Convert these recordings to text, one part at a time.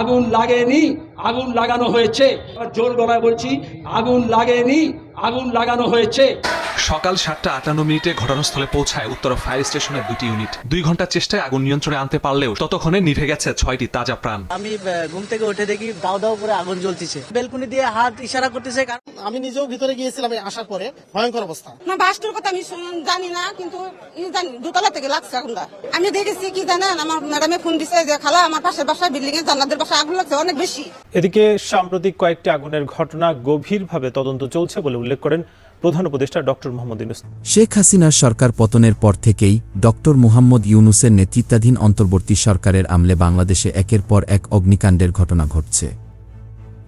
আগুন লাগেনি আগুন লাগানো হয়েছে। জোর গলায় বলছি আগুন লাগেনি আগুন লাগানো হয়েছে। সকাল সাতটা আটান্ন মিনিটে ঘটনাস্থলে পৌঁছায় উত্তরা ফায়ার স্টেশনের দুটি ইউনিট। দুই ঘণ্টার চেষ্টায় আগুন নিয়ন্ত্রণে আনতে পারলেও ততক্ষণে নিভে গেছে ছয়টি তাজা প্রাণ। আমি ঘুম থেকে উঠে দেখি দাও দাও করে আগুন জ্বলতেছে। বেলকুনি দিয়ে হাত ইশারা করতেছে কারণ আমি নিজেও ভিতরে গিয়েছিলাম আসার পরে। ভয়ঙ্কর অবস্থা। না বাসটার কথা আমি জানি না কিন্তু জানি দোতলা থেকে লাগছে আগুনটা। আমি দেখেছি কি জানেন আমার ম্যাডামে ফোন দিছে যে খালা আমার পাশের বাসায় বিল্ডিং এর জান্নাতের বাসায় আগুন লাগছে অনেক বেশি। এদিকে সাম্প্রতিক কয়েকটি আগুনের ঘটনা গভীরভাবে তদন্ত চলছে বলে উল্লেখ করেন প্রধান উপদেষ্টা ডক্টর মোহাম্মদ ইউনুস। শেখ হাসিনার সরকার পতনের পর থেকেই ডক্টর মুহাম্মদ ইউনুসের নেতৃত্বাধীন অন্তর্বর্তী সরকারের আমলে বাংলাদেশে একের পর এক অগ্নিকাণ্ডের ঘটনা ঘটছে।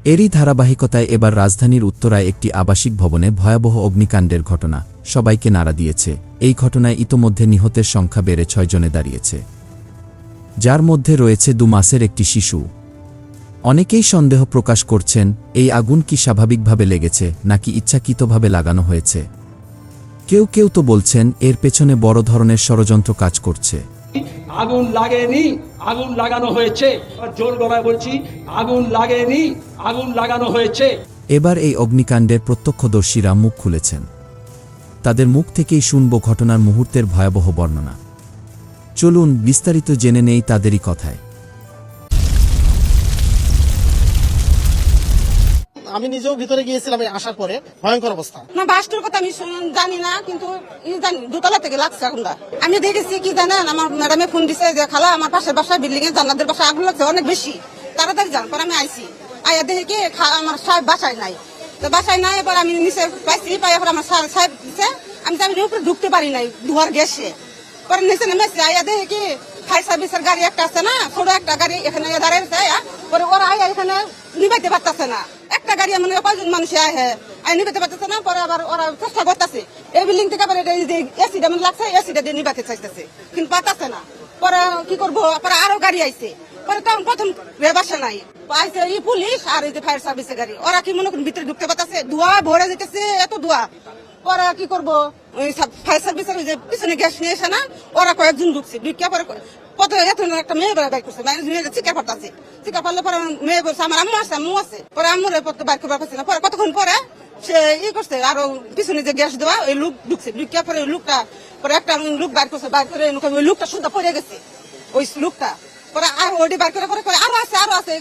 এরই ধারাবাহিকতায় এবার রাজধানীর উত্তরায় একটি আবাসিক ভবনে ভয়াবহ অগ্নিকাণ্ডের ঘটনা সবাইকে নাড়া দিয়েছে। এই ঘটনায় ইতোমধ্যে নিহতের সংখ্যা বেড়ে ছয়জনে দাঁড়িয়েছে। যার মধ্যে রয়েছে দু মাসের একটি শিশু। অনেকেই সন্দেহ প্রকাশ করছেন এই আগুন কি স্বাভাবিকভাবে লেগেছে নাকি ইচ্ছাকৃতভাবে লাগানো হয়েছে। কেউ কেউ তো বলছেন এর পেছনে বড় ধরনের ষড়যন্ত্র কাজ করছে। আগুন লাগেনি আগুন লাগানো হয়েছে। জোর গলায় বলছি আগুন লাগেনি আগুন লাগানো হয়েছে। এবার এই অগ্নিকাণ্ডের প্রত্যক্ষদর্শীরা মুখ খুলেছেন। তাদের মুখ থেকেই শুনব ঘটনার মুহূর্তের ভয়াবহ বর্ণনা। চলুন বিস্তারিত জেনে নেই তাদেরই কথায়। আমি নিজেও ভিতরে গিয়েছিলাম আসার পরে। ভয়ঙ্কর অবস্থা। না বাসটার কথা আমি জানি না, কিন্তু জানি, দোতলা থেকে লাগছে আগুনটা আমি দেখেছি, কি জানেন, আমার ম্যাডামে ফোন দিছে যে, খালা, আমার পাশের বাসায় বিল্ডিং এর জান্নাতের বাসায় আগুন লাগছে, অনেক বেশি। তাড়াতাড়ি যান, পর আমি আইছি। আয়া দেখে কি আমার সাহেব বাসায় নাই। তো বাসায় নাই এবার আমি নিচে পাইছি পাই এবার আমার সাহেব দিছে, আমি আমি উপরে ঢুকতে পারি নাই ধোয়ার গেছে পরে নিচে নেমেছি, আয়া দেখে কি ফায়ার সার্ভিসের গাড়ি একটা আছে না ছোট একটা গাড়ি এখানে দাঁড়িয়েছে আয়া। পরে ওরা আয়া এখানে নিবাইতে পারতেছে না। একটা গাড়ি মানে কয়জন মানুষ আয় আয় নিবাইতে পারতেছে না, পরে আবার ওরা চেষ্টা করতেছে। এই বিল্ডিং থেকে আবার এই যে এসিটা মানে লাগছে এসিটা দিয়ে নিবাইতে চাইতেছে, কিন্তু পারতেছে না। পরে কি করব, পরে আরও গাড়ি আইছে। পরে তখন প্রথম বাসা নাই। আইছে এই পুলিশ আর এই যে ফায়ার সার্ভিসের গাড়ি। ওরা কি মনে করেন ভিতরে ঢুকতে পারতেছে? ধোয়া ভরে যেতেছে, এত ধোয়া। ওরা কি করব ফায়ার সার্ভিসের যে পিছনে গ্যাস নিয়ে এসে না, ওরা কয়েকজন ঢুকছে। ঢুকিয়া পরে কত একটা মেয়ে বাইক করছে মানে পরে মেয়ে বলছে, আমার আম্মু আম্মু আছে। পরে আম্মুর বাইক করবার না পরে কতক্ষণ পরে সে ই করছে, আরও পিছনে যে গ্যাস দেওয়া, ওই লুক ঢুকছে। ঢুকিয়া পরে ওই লুকটা, পরে একটা লুক বাইর করছে, বাইর করে ওই লুকটা সুদ্ধা পড়ে গেছে, ওই লুকটা। পরে আর ওটি বার করে পরে আরও আছে আরও আছে।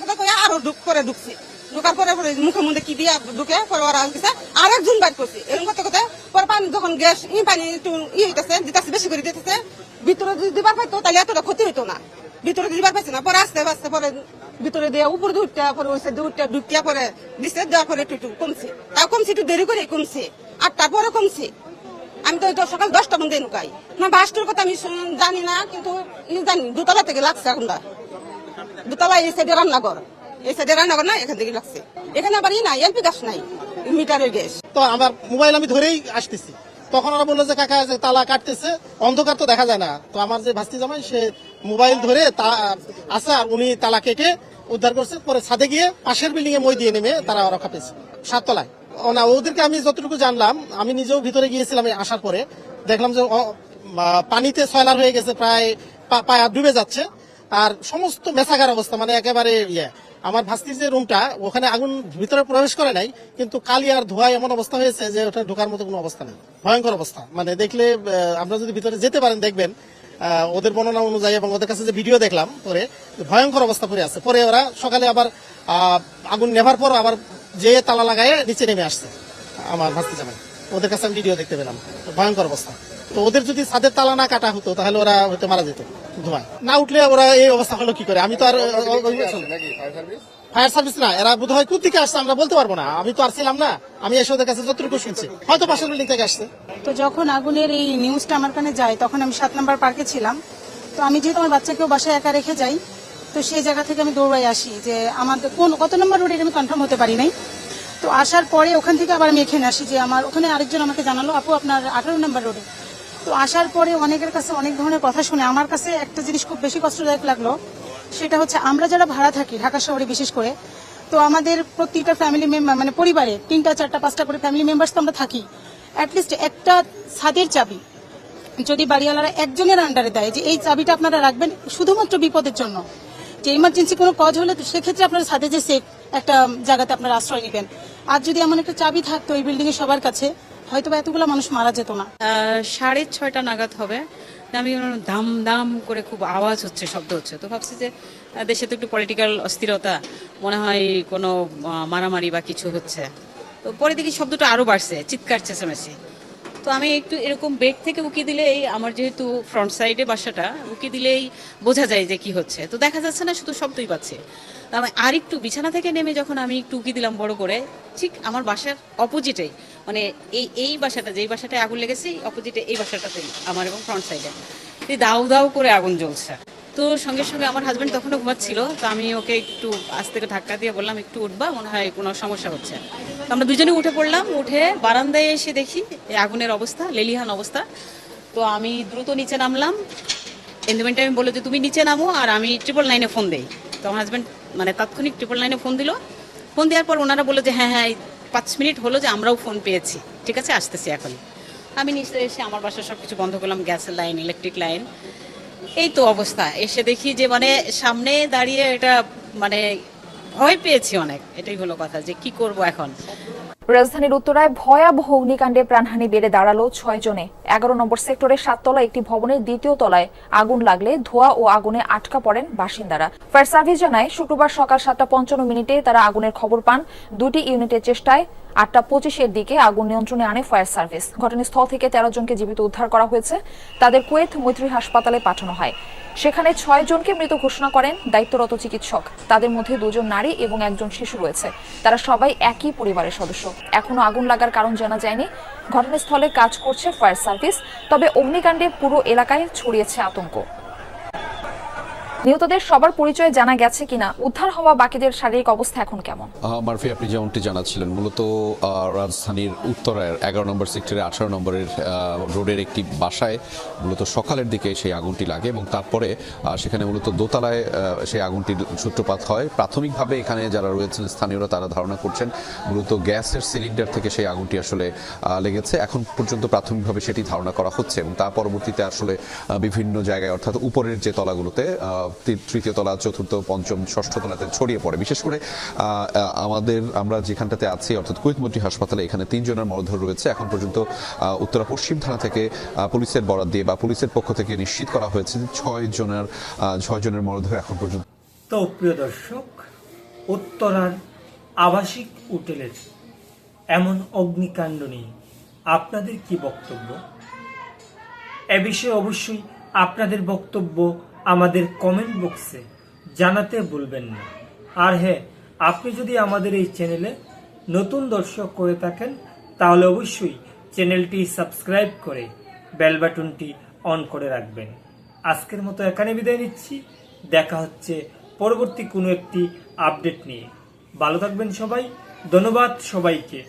আরও ঢুক করে ঢুকছে। ঢুকার পরে পরে মুখের মধ্যে কি দিয়া ঢুকে, পরে ওরা গেছে আর একজন বাইর করছে। এরকম করতে করতে পরে পানি, যখন গ্যাস, ই পানি একটু ই হইতেছে, দিতেছে, বেশি করে দিতেছে ভিতরে যদি দিবার পাইতো, তাহলে এতটা ক্ষতি হইতো না। ভিতরে দিবার পাইছে না, পরে আস্তে আস্তে পরে ভিতরে দিয়ে উপরে দুধটা পরে ওই সাইডে ঢুকিয়া পরে দিছে দেওয়ার পরে একটু কমছে। তাও কমছে, একটু দেরি করে কমছে। আটটার পরে কমছে। আমি তো সকাল দশটা মধ্যে নুকাই না, বাসটার কথা আমি জানি না, কিন্তু জানি, দুতলা থেকে লাগছে এখন দুতলা এই সাইডে রান্নাঘর। এই সাইডে রান্নাঘর না, এখান থেকে লাগছে। এখানে আবার ই নাই, এলপি গ্যাস নাই, মিটারের গ্যাস। তো আমার মোবাইল আমি ধরেই আসতেছি। তখন ওরা বলল যে, কাকা যে তালা কাটতেছে, অন্ধকার তো দেখা যায় না। তো আমার যে ভাস্তি জামাই, সে মোবাইল ধরে তা- আর উনি তালা কেটে উদ্ধার করছে। পরে ছাদে গিয়ে পাশের বিল্ডিং এ মই দিয়ে নেমে তারা রক্ষা পেয়েছে, সাততলায়। না, ওদেরকে আমি যতটুকু জানলাম, আমি নিজেও ভিতরে গিয়েছিলাম আসার পরে। দেখলাম যে পানিতে সয়লার হয়ে গেছে, প্রায় পায়া ডুবে যাচ্ছে। আর সমস্ত মেসাগার অবস্থা মানে একেবারে ইয়ে। আমার ভাস্তির যে রুমটা ওখানে আগুন ভিতরে প্রবেশ করে নাই, কিন্তু কালি আর ধোঁয়া এমন অবস্থা হয়েছে যে ওটা ঢোকার মতো কোনো অবস্থা নেই। ভয়ঙ্কর অবস্থা। মানে দেখলে আপনারা যদি ভিতরে যেতে পারেন, দেখবেন ওদের বর্ণনা অনুযায়ী এবং ওদের কাছে যে ভিডিও দেখলাম পরে, ভয়ঙ্কর অবস্থা পরে আছে। পরে ওরা সকালে আবার আগুন নেভার পর আবার যে তালা লাগায় নিচে নেমে আসছে, আমার ভাস্তি জামাই। ওদের কাছে আমি ভিডিও দেখতে পেলাম। ভয়ঙ্কর অবস্থা। তো ওদের যদি ছাদের তালা না কাটা হতো, তাহলে ওরা হয়তো মারা যেত। ধোঁয়ায় না উঠলে ওরা এই অবস্থা হলো কি করে আমি তো আর ফায়ার সার্ভিস না এরা বোধ হয় কোথেকে আসছে আমরা বলতে পারব না আমি তো আর ছিলাম না আমি এসে ওদের কাছে যতটুকু শুনছি হয়তো পাশের বিল্ডিং থেকে আসছে তো যখন আগুনের এই নিউজটা আমার কানে যায় তখন আমি সাত নম্বর পার্কে ছিলাম তো আমি যেহেতু আমার বাচ্চাকেও বাসায় একা রেখে যাই তো সেই জায়গা থেকে আমি দৌড়াই আসি যে আমাদের কোন কত নম্বর রোডে আমি কনফার্ম হতে পারি নাই তো আসার পরে ওখান থেকে আবার আমি এখানে আসি যে আমার ওখানে আরেকজন আমাকে জানালো আপু আপনার আঠারো নম্বর রোডে তো আসার পরে অনেকের কাছে অনেক ধরনের কথা শুনে আমার কাছে একটা জিনিস খুব বেশি কষ্টদায়ক লাগল। সেটা হচ্ছে আমরা যারা ভাড়া থাকি ঢাকা শহরে বিশেষ করে, তো আমাদের প্রত্যেকটা ফ্যামিলি মেম্বার মানে পরিবারে তিনটা, চারটা, পাঁচটা করে ফ্যামিলি মেম্বার্স তো আমরা থাকি। অ্যাটলিস্ট একটা ছাদের চাবি যদি বাড়িওয়ালারা একজনের আন্ডারে দেয় যে এই চাবিটা আপনারা রাখবেন শুধুমাত্র বিপদের জন্য। যে ইমার্জেন্সি কোনো কজ হলে সেক্ষেত্রে আপনারা সাথে যে সেফ একটা জায়গাতে আপনারা আশ্রয় নেবেন। আর যদি এমন একটা চাবি থাকতো এই বিল্ডিংয়ে সবার কাছে হয়তো বা এতগুলো মানুষ মারা যেত না। সাড়ে ছয়টা নাগাদ হবে। আমি দাম দাম করে খুব আওয়াজ হচ্ছে, শব্দ হচ্ছে। তো ভাবছি যে দেশে তো একটু পলিটিক্যাল অস্থিরতা, মনে হয় কোনো মারামারি বা কিছু হচ্ছে। তো পরে দেখি শব্দটা আরও বাড়ছে, চিৎকার, চেঁচামেচি। তো আমি একটু এরকম বেড থেকে উকি দিলেই, আমার যেহেতু ফ্রন্ট সাইডে বাসাটা, উকি দিলেই বোঝা যায় যে কি হচ্ছে। তো দেখা যাচ্ছে না, শুধু শব্দই পাচ্ছে। তো আমি আর একটু বিছানা থেকে নেমে যখন আমি একটু উকি দিলাম বড় করে, ঠিক আমার বাসার অপোজিটেই মানে এই এই বাসাটা, যেই বাসাটায় আগুন লেগেছে অপোজিটে এই বাসাটাতেই আমার এবং ফ্রন্ট সাইডে দাউ দাউ করে আগুন জ্বলছে। তো সঙ্গে সঙ্গে আমার হাজব্যান্ড তখনও ঘুমাচ্ছিল, তো আমি ওকে একটু আজ থেকে ধাক্কা দিয়ে বললাম, একটু উঠবা, মনে হয় কোনো সমস্যা হচ্ছে। তো আমরা দুজনে উঠে পড়লাম, উঠে বারান্দায় এসে দেখি এই আগুনের অবস্থা, লেলিহান অবস্থা। তো আমি দ্রুত নিচে নামলাম। এন্ডুমেন্টে আমি বলল যে, তুমি নিচে নামো আর আমি ট্রিপল নাইনে ফোন দেই। তো আমার হাজব্যান্ড মানে তাৎক্ষণিক ট্রিপল নাইনে ফোন দিল। ফোন দেওয়ার পর ওনারা বলল যে হ্যাঁ হ্যাঁ পাঁচ মিনিট হলো যে আমরাও ফোন পেয়েছি। ঠিক আছে? আসতেছি এখন। আমি নিচে এসে আমার বাসায় সব কিছু বন্ধ করলাম গ্যাসের লাইন ইলেকট্রিক লাইন। এই তো অবস্থা। এসে দেখি যে মানে সামনে দাঁড়িয়ে এটা মানে ভয় পেয়েছি অনেক। এটাই হলো কথা যে কি করব এখন? রাজধানীর উত্তরায় ভয়াবহ অগ্নিকাণ্ডে প্রাণহানি বেড়ে দাঁড়াল ছয় জনে। এগারো নম্বর সেক্টরের সাততলা একটি ভবনের দ্বিতীয় তলায় আগুন লাগলে ধোঁয়া ও আগুনে আটকা পড়েন বাসিন্দারা। ফায়ার সার্ভিস জানায়, শুক্রবার সকাল সাতটা পঞ্চান্ন মিনিটে তারা আগুনের খবর পান। দুটি ইউনিটের চেষ্টায় আটটা পঁচিশের দিকে আগুন নিয়ন্ত্রণে আনে ফায়ার সার্ভিস। ঘটনাস্থল থেকে তেরো জনকে জীবিত উদ্ধার করা হয়েছে। তাদের কুয়েত মৈত্রী হাসপাতালে পাঠানো হয়। সেখানে ছয় জনকে মৃত ঘোষণা করেন দায়িত্বরত চিকিৎসক। তাদের মধ্যে দুজন নারী এবং একজন শিশু রয়েছে। তারা সবাই একই পরিবারের সদস্য। এখনও আগুন লাগার কারণ জানা যায়নি। ঘটনাস্থলে কাজ করছে ফায়ার সার্ভিস, তবে অগ্নিকাণ্ডে পুরো এলাকায় ছড়িয়েছে আতঙ্ক। নিহতদের সবার পরিচয় জানা গেছে কিনা? উদ্ধার হওয়া বাকিদের শারীরিক অবস্থা এখন কেমন? মারফি, আপনি যেমনটি জানাচ্ছিলেন, মূলত রাজধানীর উত্তরার এগারো নম্বর সেক্টরে, আঠারো নম্বরের রোডের একটি বাসায় মূলত সকালের দিকে সেই আগুনটি লাগে এবং তারপরে সেখানে মূলত দোতলায় সেই আগুনটির সূত্রপাত হয়। প্রাথমিকভাবে এখানে যারা রয়েছেন, স্থানীয়রা তারা ধারণা করছেন, মূলত গ্যাসের সিলিন্ডার থেকে সেই আগুনটি আসলে লেগেছে। এখন পর্যন্ত প্রাথমিকভাবে সেটি ধারণা করা হচ্ছে এবং তার পরবর্তীতে আসলে বিভিন্ন জায়গায়, অর্থাৎ উপরের যে তলাগুলোতে তৃতীয় তলা, চতুর্থ, পঞ্চম, ষষ্ঠ তলাতে ছড়িয়ে পড়ে। বিশেষ করে আমাদের, আমরা যেখানটাতে আছি, অর্থাৎ কুইতমন্ত্রী হাসপাতালে, এখানে তিনজনের মরধর রয়েছে। এখন পর্যন্ত উত্তরা পশ্চিম থানা থেকে পুলিশের বরাদ দিয়ে বা পুলিশের পক্ষ থেকে নিশ্চিত করা হয়েছে যে ছয় জনের ছয় জনের মরদেহ এখন পর্যন্ত তো প্রিয় দর্শক, উত্তরার আবাসিক হোটেলের এমন অগ্নিকাণ্ড নিয়ে আপনাদের কি বক্তব্য? এ বিষয়ে অবশ্যই আপনাদের বক্তব্য আমাদের কমেন্ট বক্সে জানাতে ভুলবেন না। আর হ্যাঁ আপনি যদি আমাদের এই চ্যানেলে নতুন দর্শক করে থাকেন, তাহলে অবশ্যই চ্যানেলটি সাবস্ক্রাইব করে বেল বাটনটি অন করে রাখবেন। আজকের মতো এখানে বিদায় নিচ্ছি। দেখা হচ্ছে পরবর্তী কোনো একটি আপডেট নিয়ে। ভালো থাকবেন সবাই। ধন্যবাদ সবাইকে।